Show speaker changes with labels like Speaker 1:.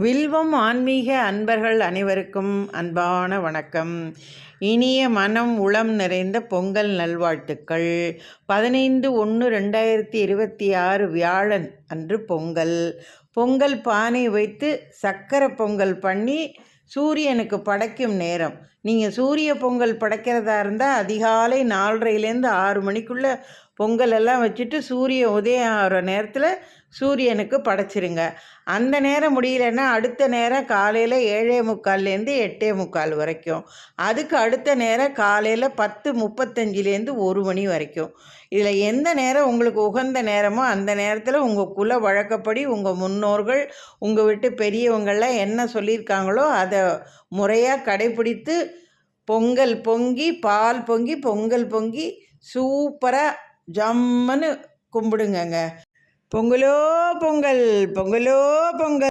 Speaker 1: வில்வம் ஆன்மீக அன்பர்கள் அனைவருக்கும் அன்பான வணக்கம். இனிய மனம் உளம் நிறைந்த பொங்கல் நல்வாழ்த்துக்கள். பதினைந்து ஒன்று ரெண்டாயிரத்தி இருபத்தி ஆறு வியாழன் அன்று பொங்கல். பொங்கல் பானை வைத்து சக்கரை பொங்கல் பண்ணி சூரியனுக்கு படைக்கும் நேரம். நீங்கள் சூரிய பொங்கல் படைக்கிறதா இருந்தால் அதிகாலை நாலரைலேருந்து ஆறு மணிக்குள்ளே பொங்கல் எல்லாம் வச்சுட்டு சூரிய உதயம் ஆகிற நேரத்தில் சூரியனுக்கு படைச்சிருங்க. அந்த நேரம் முடியலன்னா அடுத்த நேரம் காலையில் ஏழே முக்கால்லேருந்து எட்டே முக்கால் வரைக்கும். அதுக்கு அடுத்த நேரம் காலையில் பத்து முப்பத்தஞ்சிலேருந்து ஒரு மணி வரைக்கும். இதில் எந்த நேரம் உங்களுக்கு உகந்த நேரமோ அந்த நேரத்தில் உங்கள் குல வழக்கப்படி உங்கள் முன்னோர்கள் உங்கள் வீட்டு பெரியவங்கள்லாம் என்ன சொல்லியிருக்காங்களோ அதை முறையாக கடைப்பிடித்து பொங்கல் பொங்கி பால் பொங்கி பொங்கல் பொங்கி சூப்பராக ஜம்முன்னு கும்பிடுங்கங்க. பொங்கலோ பொங்கல் பொங்கலோ பொங்கல்.